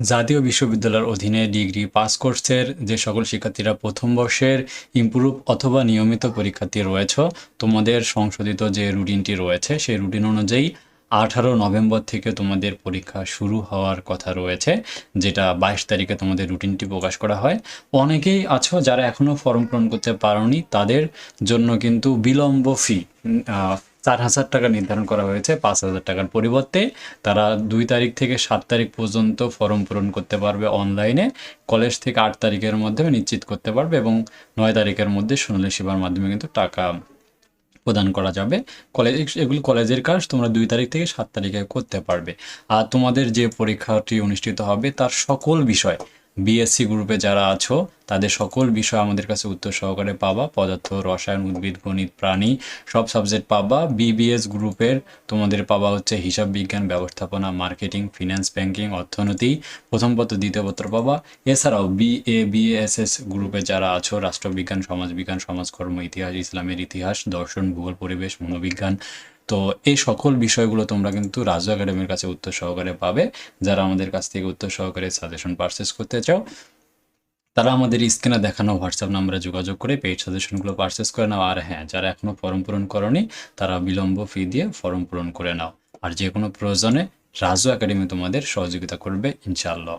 জাতীয় বিশ্ববিদ্যালয়ের অধীনে ডিগ্রি পাস কোর্সের যে সকল শিক্ষার্থীরা প্রথম বর্ষের ইমপ্রুভ অথবা নিয়মিত পরীক্ষার্থী রয়েছে, তোমাদের সংশোধিত যে রুটিনটি রয়েছে, সেই রুটিন অনুযায়ী আঠারো নভেম্বর থেকে তোমাদের পরীক্ষা শুরু হওয়ার কথা রয়েছে, যেটা বাইশ তারিখে তোমাদের রুটিনটি প্রকাশ করা হয়। অনেকেই আছো যারা এখনও ফর্ম পূরণ করতে পারোনি, তাদের জন্য কিন্তু বিলম্ব ফি চার হাজার টাকা নির্ধারণ করা হয়েছে, পাঁচ হাজার টাকার পরিবর্তে। তারা দুই তারিখ থেকে সাত তারিখ পর্যন্ত ফর্ম পূরণ করতে পারবে অনলাইনে, কলেজ থেকে আট তারিখের মধ্যে নিশ্চিত করতে পারবে এবং নয় তারিখের মধ্যে সোনালী সেবার মাধ্যমে কিন্তু টাকা প্রদান করা যাবে। কলেজ, এগুলো কলেজের কাজ, তোমরা দুই তারিখ থেকে সাত তারিখে করতে পারবে। আর তোমাদের যে পরীক্ষাটি অনুষ্ঠিত হবে, তার সকল বিষয় বিএসসি গ্রুপে যারা আছো তাদের সকল বিষয় আমাদের কাছে উত্তর সহকারে পাবা। পদার্থ, রসায়ন, উদ্ভিদ, গণিত, প্রাণী, সব সাবজেক্ট পাবা। বিবিএস গ্রুপের তোমাদের পাবা হচ্ছে হিসাব বিজ্ঞান, ব্যবস্থাপনা মার্কেটিং ফিনান্স ব্যাংকিং অর্থনীতি। প্রথম পত্র, দ্বিতীয় পত্র পাবা। এছাড়াও বি এ বিএসএস গ্রুপে যারা আছো, রাষ্ট্রবিজ্ঞান, সমাজবিজ্ঞান, সমাজকর্ম, ইতিহাস, ইসলামের ইতিহাস, দর্শন, ভূগোল, পরিবেশ, মনোবিজ্ঞান, তো এই সকল বিষয়গুলো তোমরা কিন্তু রাজু একাডেমির কাছে উত্তর সহকারে পাবে। যারা আমাদের কাছ থেকে উত্তর সহকারে সাজেশন পারচেস করতে চাও তারা আমাদের স্ক্রিনে দেখানো হোয়াটসঅ্যাপ নাম্বারে যোগাযোগ করে পেইড সাজেশনগুলো পারচেস করে নাও। আর হ্যাঁ যারা এখনও ফর্ম পূরণ করনি, তারা বিলম্ব ফি দিয়ে ফর্ম পূরণ করে নাও। আর যে কোনো প্রয়োজনে রাজু একাডেমি তোমাদের সহযোগিতা করবে, ইনশাআল্লাহ।